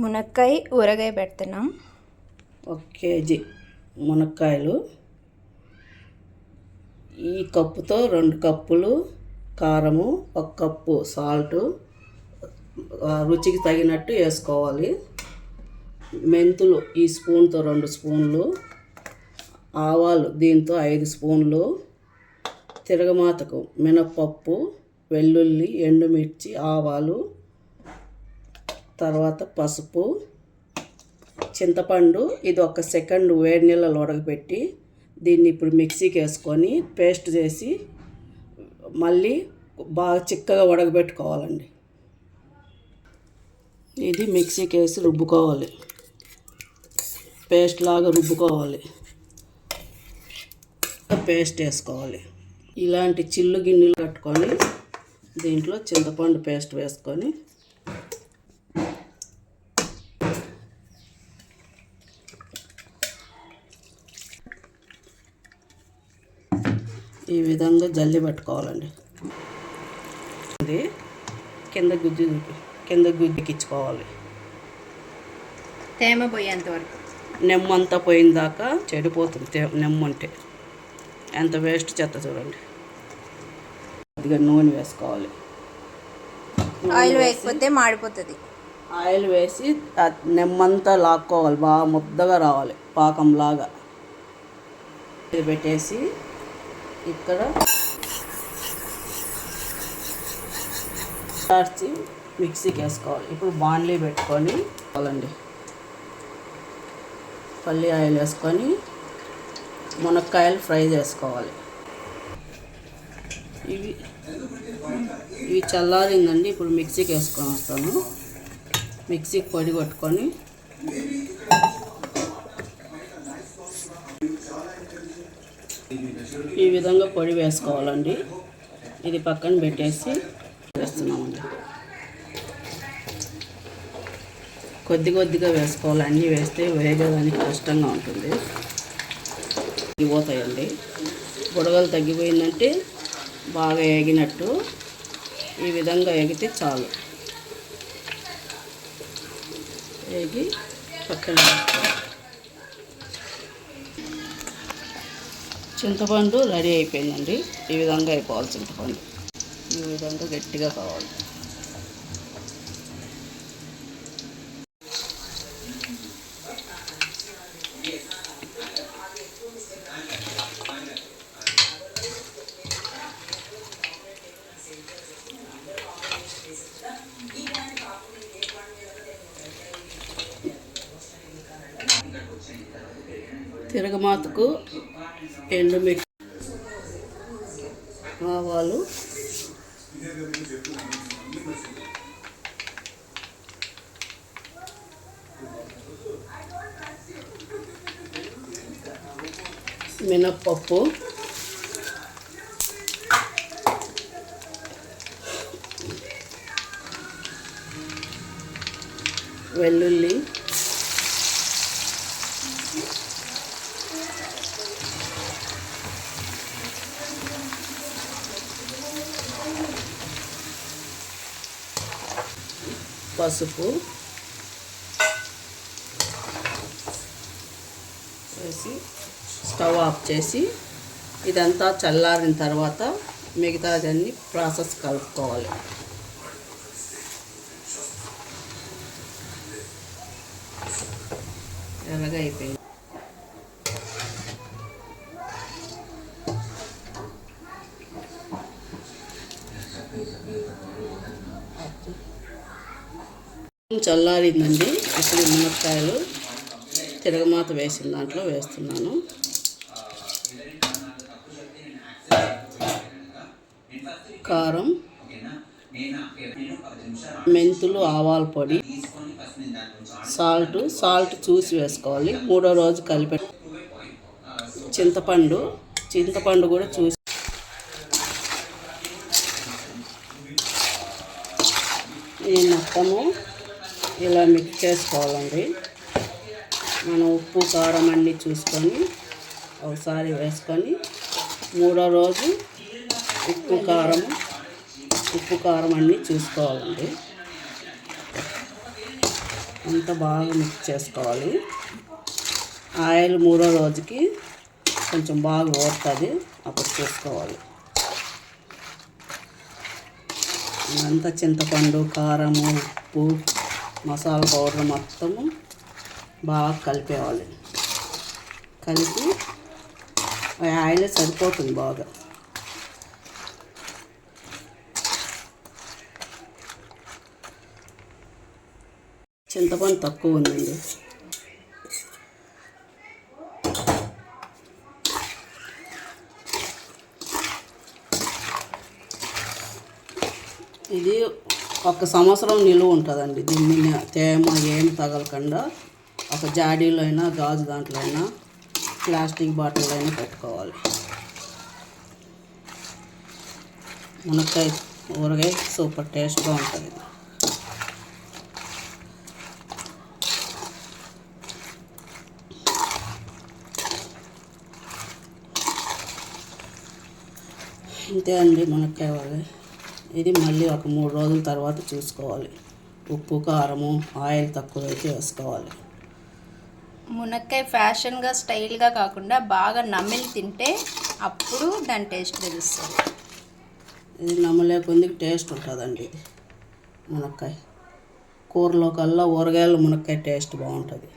మునక్కాయ ఊరగాయ పెడుతున్నాం. ఒక కేజీ మునక్కాయలు. ఈ కప్పుతో రెండు కప్పులు కారము ఒక కప్పు సాల్టు రుచికి తగినట్టు వేసుకోవాలి. మెంతులు ఈ స్పూన్తో రెండు స్పూన్లు ఆవాలు దీంతో ఐదు స్పూన్లు తిరగమాతకు మినప్పప్పు వెల్లుల్లి ఎండుమిర్చి ఆవాలు తర్వాత పసుపు చింతపండు ఇది ఒక సెకండ్ వేడి నీళ్ళలో ఉడకబెట్టి దీన్ని ఇప్పుడు మిక్సీకి వేసుకొని పేస్ట్ చేసి మళ్ళీ బాగా చిక్కగా ఉడకబెట్టుకోవాలండి. ఇది మిక్సీకి వేసి రుబ్బుకోవాలి. పేస్ట్ లాగా రుబ్బుకోవాలి. పేస్ట్ వేసుకోవాలి. ఇలాంటి చిల్లు గిన్నెలు కట్టుకొని దీంట్లో చింతపండు పేస్ట్ వేసుకొని ఈ విధంగా జల్లి పట్టుకోవాలండి. ఇది కింద గుజ్జు కింద గుజ్జుకిచ్చుకోవాలి తేమ పోయేంత వరకు. నెమ్మంతా పోయిన దాకా చెడిపోతుంది తే- నెమ్ము అంటే. ఎంత వేస్ట్ చెత్త చూడండి. కొద్దిగా నూనె వేసుకోవాలి. ఆయిల్ వేయకపోతే మాడిపోతుంది. ఆయిల్ వేసి నెమ్మంతా లాక్కోవాలి. బాగా ముద్దగా రావాలి. పాకంలాగా. ఇది పెట్టేసి ఇక్కడ. చార్చి మిక్సీకి వేసుకోవాలి. ఇప్పుడు బాండ్లీ పెట్టుకొని కావాలండి. పల్లి ఆయిల్ వేసుకొని మునక్కాయలు ఫ్రై చేసుకోవాలి. ఇవి ఇవి చల్లారిందండి. ఇప్పుడు మిక్సీకి వేసుకొని వస్తాను. మిక్సీకి పొడి కొట్టుకొని ఈ విధంగా పొడి వేసుకోవాలండి. ఇది పక్కన పెట్టేసి వేస్తున్నామండి. కొద్ది కొద్దిగా వేసుకోవాలి. అన్నీ వేస్తే వేగడానికి కష్టంగా ఉంటుంది. తగ్గిపోతాయండి బుడగలు తగ్గిపోయిందంటే బాగా ఎగినట్టు ఈ విధంగా ఎగితే చాలు. ఎగి పక్కన చింతపండు రెడీ అయిపోయిందండి. ఈ విధంగా అయిపోవాలి చింతపండు. ఈ విధంగా గట్టిగా కావాలి. తిరగమాతకు ఎండుమిర్చి ఆవాలు. మినప్పప్పు. వెల్లుల్లి. పసుపు. వేసి స్టవ్ ఆఫ్ చేసి ఇదంతా చల్లారిన తర్వాత మిగతాదన్నీ ప్రాసెస్ కలుపుకోవాలి. ఎలాగైపోయింది అయిపోయింది. చల్లారిందండి. ఇప్పుడు ఈ మునక్కాయలు తిరగమాత వేసిన దాంట్లో వేస్తున్నాను. కారం మెంతులు ఆవాల పొడి సాల్ట్ సాల్ట్ చూసి వేసుకోవాలి. మూడో రోజు కలిపి చింతపండు చింతపండు కూడా చూసి ఈ మొత్తము ఇలా మిక్స్ చేసుకోవాలండి. మనం ఉప్పు కారం అన్నీ చూసుకొని ఒకసారి వేసుకొని మూడో రోజు ఉప్పు కారం ఉప్పు కారం అన్నీ చూసుకోవాలండి. అంతా బాగా మిక్స్ చేసుకోవాలి. ఆయిల్ మూడో రోజుకి కొంచెం బాగా ఊరుతుంది అప్పుడు చూసుకోవాలి. అంతా చింతపండు కారము ఉప్పు మసాలా పౌడర్ మొత్తము బాగా కలిపేవాలి కలిపి ఆ ఆయిల్ సరిపోతుంది బాగా. చింతపండు తక్కువ ఉందండి. ఇది ఒక సంవత్సరం నిలువ ఉంటుందండి. దీన్ని తేమ ఏం తగలకుండా ఒక జాడీలో అయినా గాజు దాంట్లో అయినా ప్లాస్టిక్ బాటిల్లో అయినా పెట్టుకోవాలి. మునక్కాయ ఊరగాయ సూపర్ టేస్ట్గా ఉంటుంది. ఇంతే అండి మునక్కాయ ఊరగాయ ఇది మళ్ళీ ఒక మూడు రోజుల తర్వాత చూసుకోవాలి. ఉప్పు కారము ఆయిల్ తక్కువ అయితే వేసుకోవాలి. మునక్కాయ ఫ్యాషన్గా స్టైల్గా కాకుండా బాగా నమిలి తింటే అప్పుడు దాని టేస్ట్ తెలుస్తుంది. ఇది నమ్మలేకుంది టేస్ట్ ఉంటుందండి ఇది మునక్కాయ. కూరలో కల్లా ఊరగాయలు మునక్కాయ టేస్ట్ బాగుంటుంది.